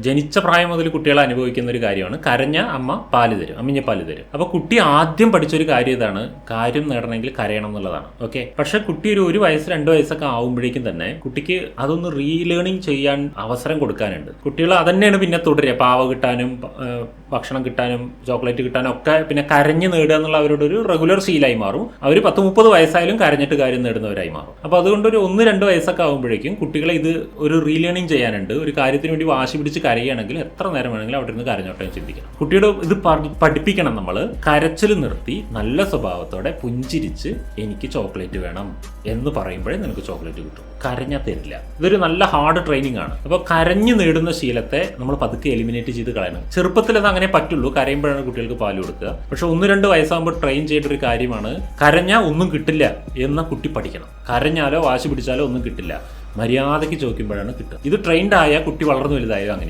ജനിച്ച പ്രായം മുതൽ കുട്ടികൾ അനുഭവിക്കുന്ന ഒരു കാര്യമാണ്. കരഞ്ഞ അമ്മ പാൽ തരും അമ്മിഞ്ഞ പാൽ തരും. അപ്പോൾ കുട്ടി ആദ്യം പഠിച്ചൊരു കാര്യം ഇതാണ്. കാര്യം നേടണമെങ്കിൽ കരയണം എന്നുള്ളതാണ്. ഓക്കെ? പക്ഷെ കുട്ടി ഒരു ഒരു വയസ്സ് രണ്ട് വയസ്സൊക്കെ ആവുമ്പോഴേക്കും തന്നെ കുട്ടിക്ക് അതൊന്ന് റീലേണിംഗ് ചെയ്യാൻ അവസരം കൊടുക്കാനുണ്ട്. കുട്ടികൾ അതന്നെയാണ് പിന്നെ തുടരുക. പാവ കിട്ടാനും ഭക്ഷണം കിട്ടാനും ചോക്ലേറ്റ് കിട്ടാനും ഒക്കെ പിന്നെ കരഞ്ഞു നേടുക എന്നുള്ള അവരുടെ ഒരു റെഗുലർ ശീലമായി മാറും. അവർ പത്ത് മുപ്പത് വയസ്സായാലും കരഞ്ഞിട്ട് കാര്യം നേടുന്നവരായി മാറും. അപ്പോൾ അതുകൊണ്ട് ഒരു ഒന്ന് രണ്ട് വയസ്സൊക്കെ ആകുമ്പോഴേക്കും കുട്ടികളെ ഇത് ഒരു റീലേണിംഗ് ചെയ്യാനുണ്ട്. ഒരു കാര്യത്തിന് വേണ്ടി വാശി പിടിച്ച് കരയുകയാണെങ്കിൽ എത്ര നേരം വേണമെങ്കിലും അവിടെ നിന്ന് കരഞ്ഞോട്ടെ ചിന്തിക്കണം. കുട്ടിയുടെ ഇത് പഠിപ്പിക്കണം നമ്മൾ കരച്ചിൽ നിർത്തി നല്ല സ്വഭാവത്തോടെ പുഞ്ചിരിച്ച് എനിക്ക് ചോക്ലേറ്റ് വേണം എന്ന് പറയുമ്പോഴേ നിനക്ക് ചോക്ലേറ്റ് കിട്ടും. കരഞ്ഞാൽ തരില്ല. ഇതൊരു നല്ല ഹാർഡ് ട്രെയിനിങ് ആണ്. അപ്പോൾ കരഞ്ഞു നേടുന്ന ശീലത്തെ നമ്മൾ പതുക്കെ എലിമിനേറ്റ് ചെയ്ത് കളയണം. ചെറുപ്പത്തിൽ അത് അങ്ങനെ പറ്റുള്ളൂ. കരയുമ്പോഴാണ് കുട്ടികൾക്ക് പാൽ കൊടുക്കുക. പക്ഷെ ഒന്ന് രണ്ട് വയസ്സാകുമ്പോൾ ട്രെയിൻ ചെയ്യേണ്ട ഒരു കാര്യമാണ് കരഞ്ഞാൽ ഒന്നും കിട്ടില്ല എന്ന കുട്ടി പഠിക്കണം. കരഞ്ഞാലോ വാശി പിടിച്ചാലോ ഒന്നും കിട്ടില്ല. മര്യാദയ്ക്ക് ചോദിക്കുമ്പോഴാണ് കിട്ടുക. ഇത് ട്രെയിൻഡ് ആയ കുട്ടി വളർന്നു വലുതായാലും അങ്ങനെ.